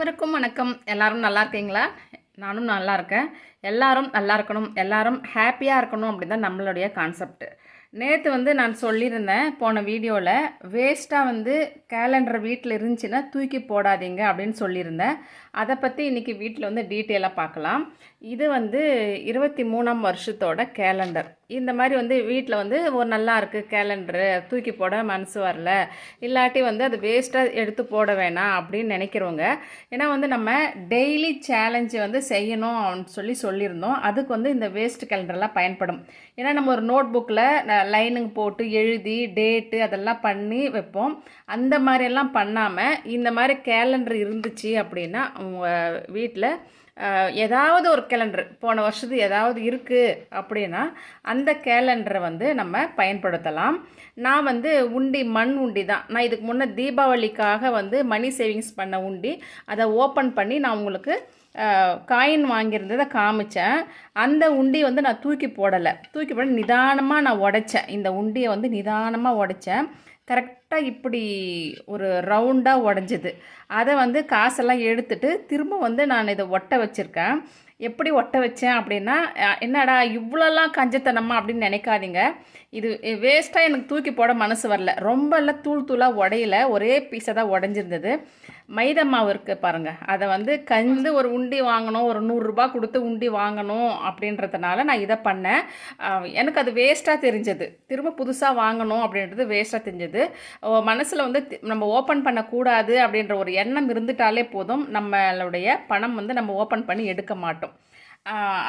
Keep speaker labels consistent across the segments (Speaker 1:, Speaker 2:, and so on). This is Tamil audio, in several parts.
Speaker 1: அனைவருக்கும் வணக்கம். எல்லாரும் நல்லா இருக்கீங்களா? நானும் நல்லா இருக்கேன். எல்லாரும் நல்லா இருக்கணும். எல்லாரும் ஹாப்பியாக இருக்கணும் அப்படின்னு தான் நம்மளுடைய கான்செப்ட். நேற்று வந்து நான் சொல்லியிருந்தேன் போன வீடியோவில் வேஸ்ட்டாக வந்து கேலண்டர் வீட்டில் இருந்துச்சுன்னா தூக்கி போடாதீங்க அப்படின்னு சொல்லியிருந்தேன். அதை பற்றி இன்றைக்கி வீட்டில் வந்து டீட்டெயிலாக பார்க்கலாம். இது வந்து இருபத்தி மூணாம் வருஷத்தோட கேலண்டர் இந்த மாதிரி வந்து வீட்டில் வந்து ஒரு நல்லா இருக்குது கேலண்டரு தூக்கி போட மனசு வரல. இல்லாட்டி வந்து அது வேஸ்ட்டாக எடுத்து போட வேணாம் அப்படின்னு நினைக்கிறவங்க. ஏன்னா வந்து நம்ம டெய்லி சேலஞ்சு வந்து செய்யணும் அப்படின்னு சொல்லி சொல்லியிருந்தோம். அதுக்கு வந்து இந்த வேஸ்ட் கேலண்டர்லாம் பயன்படும். ஏன்னா நம்ம ஒரு நோட் புக்கில் லைனுங்க போட்டு எழுதி டேட்டு அதெல்லாம் பண்ணி வைப்போம். அந்த மாதிரியெல்லாம் பண்ணாமல் இந்த மாதிரி கேலண்டர் இருந்துச்சு அப்படின்னா உங்கள் வீட்டில் ஏதாவது ஒரு கேலண்டர் போன வருஷத்து ஏதாவது இருக்குது அப்படின்னா அந்த கேலண்டரை வந்து நம்ம பயன்படுத்தலாம். நான் வந்து உண்டி மண் உண்டி தான். நான் இதுக்கு முன்னே தீபாவளிக்காக வந்து மணி சேவிங்ஸ் பண்ண உண்டி அதை ஓப்பன் பண்ணி நான் உங்களுக்கு காயின் வாங்கியிருந்ததை காமிச்சேன். அந்த உண்டியை வந்து நான் தூக்கி போடலை. தூக்கி போட நிதானமாக நான் உடைச்சேன். இந்த உண்டியை வந்து நிதானமாக உடைச்சேன். கரெக்டாக இப்படி ஒரு ரவுண்டாக உடஞ்சிது. அதை வந்து காசெல்லாம் எடுத்துட்டு திரும்ப வந்து நான் இதை ஒட்ட வச்சுருக்கேன். எப்படி ஒட்ட வச்சேன் அப்படின்னா என்னடா இவ்வளோலாம் கஞ்சத்தனமா அப்படின்னு நினைக்காதீங்க. இது வேஸ்ட்டாக எனக்கு தூக்கி போட மனசு வரல. ரொம்ப தூள் தூளாக உடையில. ஒரே பீஸை தான் உடஞ்சிருந்தது. மைதா மாவு இருக்குது பாருங்கள் அதை வந்து கந்து ஒரு உண்டி வாங்கணும் ஒரு நூறுரூபா கொடுத்து உண்டி வாங்கணும் அப்படின்றதுனால நான் இதை பண்ணேன். எனக்கு அது வேஸ்ட்டாக தெரிஞ்சது. திரும்ப புதுசாக வாங்கணும் அப்படின்றது வேஸ்ட்டாக தெரிஞ்சது. மனசில் வந்து நம்ம ஓப்பன் பண்ணக்கூடாது அப்படின்ற ஒரு எண்ணம் இருந்துட்டாலே போதும். நம்மளுடைய பணம் வந்து நம்ம ஓப்பன் பண்ணி எடுக்க மாட்டோம்.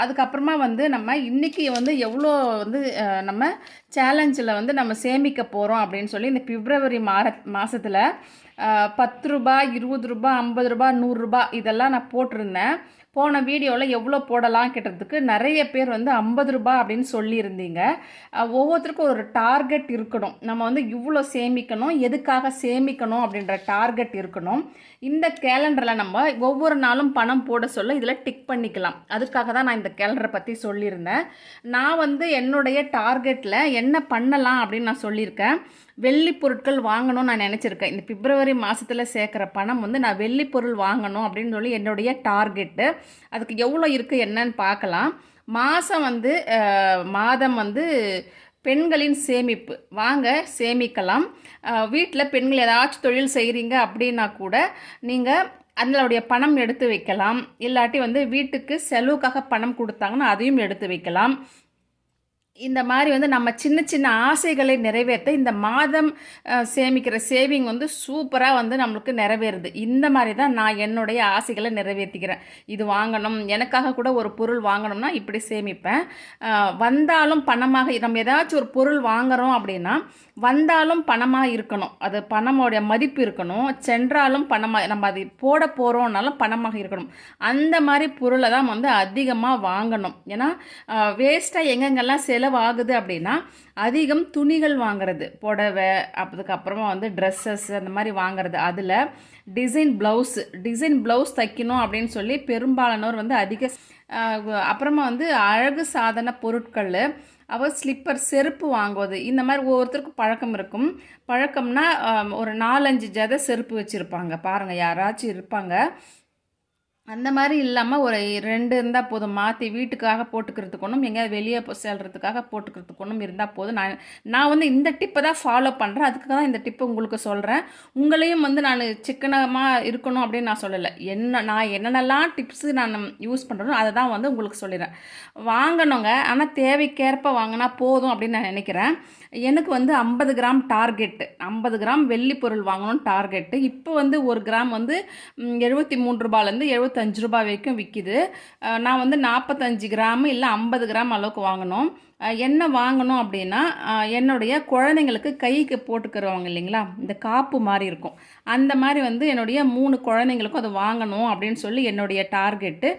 Speaker 1: அதுக்கப்புறமா வந்து நம்ம இன்றைக்கி வந்து எவ்வளோ வந்து நம்ம சேலஞ்சில் வந்து நம்ம சேமிக்க போகிறோம் அப்படின்னு சொல்லி இந்த பிப்ரவரி மார மாதத்தில் பத்து ரூபா இருபது ரூபா ஐம்பது ரூபா நூறுரூபா இதெல்லாம் நான் போட்டிருந்தேன். போன வீடியோவில் எவ்வளோ போடலாம் கேட்டதுக்கு நிறைய பேர் வந்து ஐம்பது ரூபா அப்படின்னு சொல்லியிருந்தீங்க. ஒவ்வொருத்தருக்கும் ஒரு டார்கெட் இருக்கணும். நம்ம வந்து இவ்வளோ சேமிக்கணும் எதுக்காக சேமிக்கணும் அப்படின்ற டார்கெட் இருக்கணும். இந்த கேலண்டரில் நம்ம ஒவ்வொரு நாளும் பணம் போட சொல்ல இதில் டிக் பண்ணிக்கலாம். அதுக்காக தான் நான் இந்த கேலண்டரை பற்றி சொல்லியிருந்தேன். நான் வந்து என்னுடைய டார்கெட்டில் என்ன பண்ணலாம் அப்படின்னு நான் சொல்லியிருக்கேன். வெள்ளி பொருட்கள் வாங்கணும்னு நான் நினச்சிருக்கேன். இந்த பிப்ரவரி மாதத்தில் சேர்க்குற பணம் வந்து நான் வெள்ளி பொருள் வாங்கணும் அப்படின்னு சொல்லி என்னுடைய டார்கெட்டு. அதுக்கு எவ்வளோ இருக்குது என்னன்னு பார்க்கலாம். மாதம் வந்து மாதம் வந்து பெண்களின் சேமிப்பு. வாங்க சேமிக்கலாம். வீட்டில் பெண்கள் ஏதாச்சும் தொழில் செய்கிறீங்க அப்படின்னா கூட நீங்கள் அதனுடைய பணம் எடுத்து வைக்கலாம். இல்லாட்டி வந்து வீட்டுக்கு செலவுக்காக பணம் கொடுத்தாங்கன்னா அதையும் எடுத்து வைக்கலாம். இந்த மாதிரி வந்து நம்ம சின்ன சின்ன ஆசைகளை நிறைவேற்ற இந்த மாதம் சேமிக்கிற சேவிங் வந்து சூப்பராக வந்து நம்மளுக்கு நிறைவேறுது. இந்த மாதிரி தான் நான் என்னுடைய ஆசைகளை நிறைவேற்றிக்கிறேன் இது வாங்கணும் எனக்காக கூட ஒரு பொருள் வாங்கணும்னா இப்படி சேமிப்பேன். வந்தாலும் பணமாக நம்ம ஏதாச்சும் ஒரு பொருள் வாங்குகிறோம் அப்படின்னா வந்தாலும் பணமாக இருக்கணும். அது பணமோடைய மதிப்பு இருக்கணும். சென்றாலும் பணமாக நம்ம அது போட போகிறோம்னாலும் பணமாக இருக்கணும். அந்த மாதிரி பொருளை தான் வந்து அதிகமாக வாங்கணும். ஏன்னா வேஸ்ட்டாக எங்கெங்கெல்லாம் செலவாகுது அப்படின்னா அதிகம் துணிகள் வாங்குறது புடவை அதுக்கப்புறமா வந்து ட்ரெஸ்ஸஸ் அந்த மாதிரி வாங்குறது. அதில் டிசைன் ப்ளவுஸு டிசைன் ப்ளவுஸ் தைக்கணும் அப்படின்னு சொல்லி பெரும்பாலானோர் வந்து அதிக அப்புறமா வந்து அழகு சாதன பொருட்கள் அவர் ஸ்லிப்பர் செருப்பு வாங்குவது. இந்த மாதிரி ஒவ்வொருத்தருக்கும் பழக்கம் இருக்கும். பழக்கம்னா ஒரு நாலஞ்சு ஜதை செருப்பு வச்சுருப்பாங்க. பாருங்கள் யாராச்சும் இருப்பாங்க. அந்த மாதிரி இல்லாமல் ஒரு ரெண்டு இருந்தால் போதும். மாற்றி வீட்டுக்காக போட்டுக்கிறதுக்கு ஒன்றும் எங்கேயாவது வெளியே செல்கிறதுக்காக போட்டுக்கிறதுக்கு ஒன்றும் இருந்தால் போதும். நான் நான் வந்து இந்த டிப்பை தான் ஃபாலோ பண்ணுறேன் அதுக்காக தான் இந்த டிப்பை உங்களுக்கு சொல்கிறேன் உங்களையும் வந்து நான் சிக்கனமாக இருக்கணும் அப்படின்னு நான் சொல்லலை. என்ன நான் என்னென்னலாம் டிப்ஸு நான் யூஸ் பண்ணுறனோ அதை தான் வந்து உங்களுக்கு சொல்லிடுறேன். வாங்கணுங்க. ஆனால் தேவைக்கேற்ப வாங்கினா போதும் அப்படின்னு நான் நினைக்கிறேன். எனக்கு வந்து ஐம்பது கிராம் டார்கெட்டு ஐம்பது கிராம் வெள்ளி பொருள் வாங்கணும்னு டார்கெட்டு இப்போ வந்து ஒரு கிராம் வந்து எழுபத்தி மூணு ரூபாலேருந்து எழுபத்தி எழுபத்தஞ்சு ரூபாய் வரைக்கும் விற்கிது நான் வந்து நாற்பத்தஞ்சு கிராம் இல்லை ஐம்பது கிராம் அளவுக்கு வாங்கினோம் என்ன வாங்கணும் அப்படின்னா என்னுடைய குழந்தைங்களுக்கு கைக்கு போட்டுக்கிறவங்க இல்லைங்களா? இந்த காப்பு மாதிரி இருக்கும். அந்த மாதிரி வந்து என்னுடைய மூணு குழந்தைங்களுக்கும் அதை வாங்கணும் அப்படின்னு சொல்லி என்னுடைய டார்கெட்டு.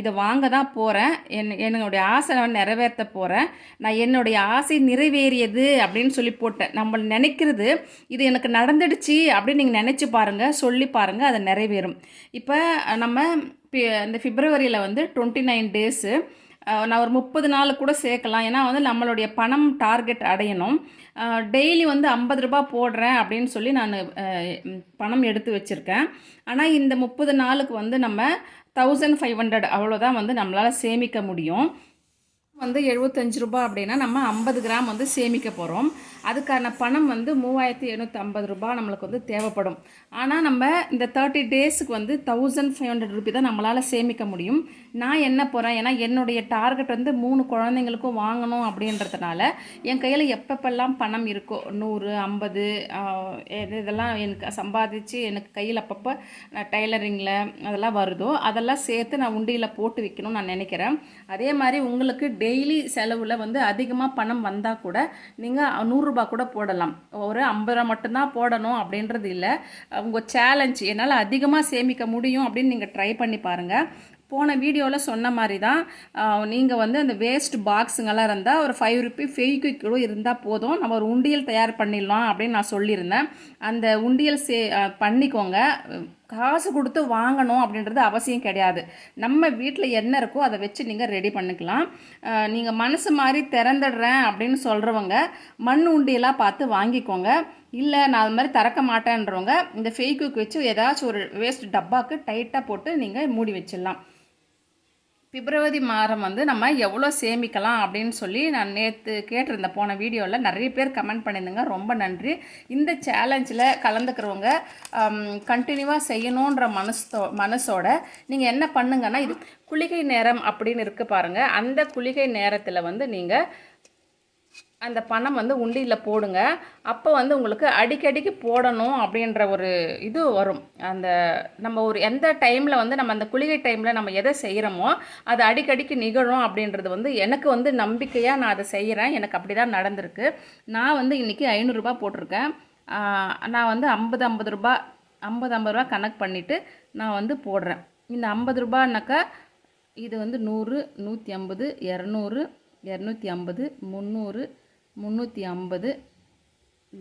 Speaker 1: இதை வாங்க தான் போகிறேன் என் என்னுடைய ஆசை நான் நிறைவேற்ற போகிறேன் நான் என்னுடைய ஆசை நிறைவேறியது அப்படின்னு சொல்லி போட்டேன். நம்ம நினைக்கிறது இது எனக்கு நடந்துடுச்சு அப்படின்னு நீங்கள் நினச்சி பாருங்கள் சொல்லி பாருங்கள் அதை நிறைவேறும். இப்போ நம்ம இந்த பிப்ரவரியில் வந்து டுவெண்ட்டி நைன் டேஸு நான் ஒரு முப்பது நாள் கூட சேர்க்கலாம். ஏன்னா வந்து நம்மளுடைய பணம் டார்கெட் அடையணும். டெய்லி வந்து ஐம்பது ரூபாய் போடுறேன் அப்படின்னு சொல்லி நான் பணம் எடுத்து வச்சுருக்கேன். ஆனால் இந்த முப்பது நாளுக்கு வந்து நம்ம தௌசண்ட் ஃபைவ் ஹண்ட்ரட் அவ்வளோதான் வந்து நம்மளால் சேமிக்க முடியும். வந்து எழுபத்தஞ்சு ரூபாய் அப்படின்னா நம்ம ஐம்பது கிராம் வந்து சேமிக்க போகிறோம் அதுக்கான பணம் வந்து மூவாயிரத்தி எழுநூற்றி ஐம்பது ரூபாய் நம்மளுக்கு வந்து தேவைப்படும். ஆனால் நம்ம இந்த தேர்ட்டி டேஸுக்கு வந்து தௌசண்ட் ஃபைவ் ஹண்ட்ரட் ருபி தான் நம்மளால் சேமிக்க முடியும். நான் என்ன போகிறேன் ஏன்னா என்னுடைய டார்கெட் வந்து மூணு குழந்தைங்களுக்கும் வாங்கணும் அப்படின்றதுனால என் கையில் எப்பப்பெல்லாம் பணம் இருக்கோ நூறு ஐம்பது இதெல்லாம் எனக்கு சம்பாதிச்சு எனக்கு கையில் அப்பப்போ டைலரிங்கில் அதெல்லாம் வருதோ அதெல்லாம் சேர்த்து நான் உண்டியில் போட்டு வைக்கணும்னு நான் நினைக்கிறேன். அதே மாதிரி உங்களுக்கு டே டெய்லி செலவில் வந்து அதிகமாக பணம் வந்தால் கூட நீங்கள் நூறுரூபா கூட போடலாம். ஒரு ஐம்பது ரூபா மட்டும்தான் போடணும் அப்படின்றது இல்லை. உங்கள் சேலஞ்ச் என்னால் அதிகமாக சேமிக்க முடியும் அப்படின்னு நீங்கள் ட்ரை பண்ணி பாருங்கள் போன வீடியோவில் சொன்ன மாதிரி தான் நீங்கள் வந்து அந்த வேஸ்ட் பாக்ஸுங்கெல்லாம் இருந்தால் ஒரு ஃபைவ் ருபி ஃபெய்க்விக் இருந்தால் போதும். நம்ம ஒரு உண்டியல் தயார் பண்ணிடலாம் அப்படின்னு நான் சொல்லியிருந்தேன். அந்த உண்டியல் சே பண்ணிக்கோங்க. காசு கொடுத்து வாங்கணும் அப்படின்றது அவசியம் கிடையாது. நம்ம வீட்டில் என்ன இருக்கோ அதை வச்சு நீங்கள் ரெடி பண்ணிக்கலாம். நீங்கள் மனசு மாதிரி திறந்துடுறேன் அப்படின்னு சொல்கிறவங்க மண் உண்டியெல்லாம் பார்த்து வாங்கிக்கோங்க. இல்லை நான் அது மாதிரி திறக்க மாட்டேன்றவங்க இந்த ஃபேக்குக்கு வச்சு ஏதாச்சும் ஒரு வேஸ்ட் டப்பாக்கு டைட்டாக போட்டு நீங்கள் மூடி வச்சிடலாம். பிப்ரவரி மாதம் வந்து நம்ம எவ்வளோ சேமிக்கலாம் அப்படின்னு சொல்லி நான் நேற்று கேட்டிருந்தேன் போன வீடியோவில் நிறைய பேர் கமெண்ட் பண்ணியிருந்தேங்க. ரொம்ப நன்றி. இந்த சேலஞ்சில் கலந்துக்கிறவங்க கண்டினியூவாக செய்யணுன்ற மனசோ மனசோட நீங்கள் என்ன பண்ணுங்கன்னா இது குளிகை நேரம் அப்படின்னு இருக்குது பாருங்கள் அந்த குளிகை நேரத்தில் வந்து நீங்கள் அந்த பணம் வந்து உண்டியில் போடுங்க. அப்போ வந்து உங்களுக்கு அடிக்கடிக்கு போடணும் அப்படின்ற ஒரு இது வரும். அந்த நம்ம ஒரு எந்த டைமில் வந்து நம்ம அந்த குளிகை டைமில் நம்ம எதை செய்கிறோமோ அது அடிக்கடிக்கு நிகழும் அப்படின்றது வந்து எனக்கு வந்து நம்பிக்கையாக நான் அதை செய்கிறேன் எனக்கு அப்படி தான் நடந்திருக்கு. நான் வந்து இன்றைக்கி ஐநூறுரூபா போட்டிருக்கேன். நான் வந்து ஐம்பது ஐம்பது ரூபா ஐம்பது ஐம்பது ரூபா கணக்கு பண்ணிவிட்டு நான் வந்து போடுறேன். இந்த ஐம்பது ரூபான்னாக்கா இது வந்து நூறு நூற்றி ஐம்பது இரநூறு இரநூத்தி ஐம்பது முந்நூறு முந்நூற்றி ஐம்பது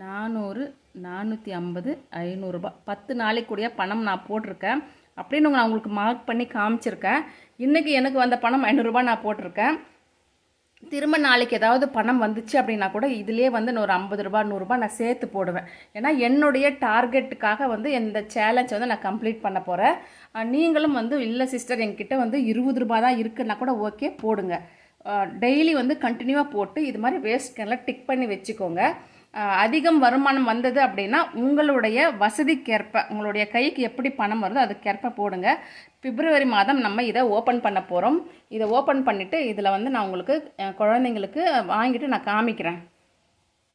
Speaker 1: நானூறு நானூற்றி ஐம்பது ஐநூறுரூபா பத்து நாளைக்குடைய பணம் நான் போட்டிருக்கேன். அப்படின்னு நான் உங்களுக்கு மார்க் பண்ணி காமிச்சிருக்கேன். இன்றைக்கி எனக்கு வந்த பணம் ஐநூறுரூபா நான் போட்டிருக்கேன். திரும்ப நாளைக்கு ஏதாவது பணம் வந்துச்சு அப்படின்னா கூட இதுலேயே வந்து நான் ஒரு ஐம்பது ரூபா நூறுரூபா நான் சேர்த்து போடுவேன். ஏன்னா என்னுடைய டார்கெட்டுக்காக வந்து இந்த சேலஞ்ச் வந்து நான் கம்ப்ளீட் பண்ண போகிறேன் நீங்களும் வந்து இல்லை சிஸ்டர் என்கிட்ட வந்து இருபது ரூபா தான் இருக்குன்னா கூட ஓகே போடுங்க. டெய்லி வந்து கண்டினியூவாக போட்டு இது மாதிரி வேஸ்ட் கேனில் டிக் பண்ணி வச்சுக்கோங்க. அதிகம் வருமானம் வந்தது அப்படின்னா உங்களுடைய வசதிக்கேற்ப உங்களுடைய கைக்கு எப்படி பணம் வருதோ அதுக்கேற்ப போடுங்க. பிப்ரவரி மாதம் நம்ம இதை ஓப்பன் பண்ண போகிறோம் இதை ஓப்பன் பண்ணிவிட்டு இதில் வந்து நான் உங்களுக்கு குழந்தைங்களுக்கு வாங்கிட்டு நான் காமிக்கிறேன்.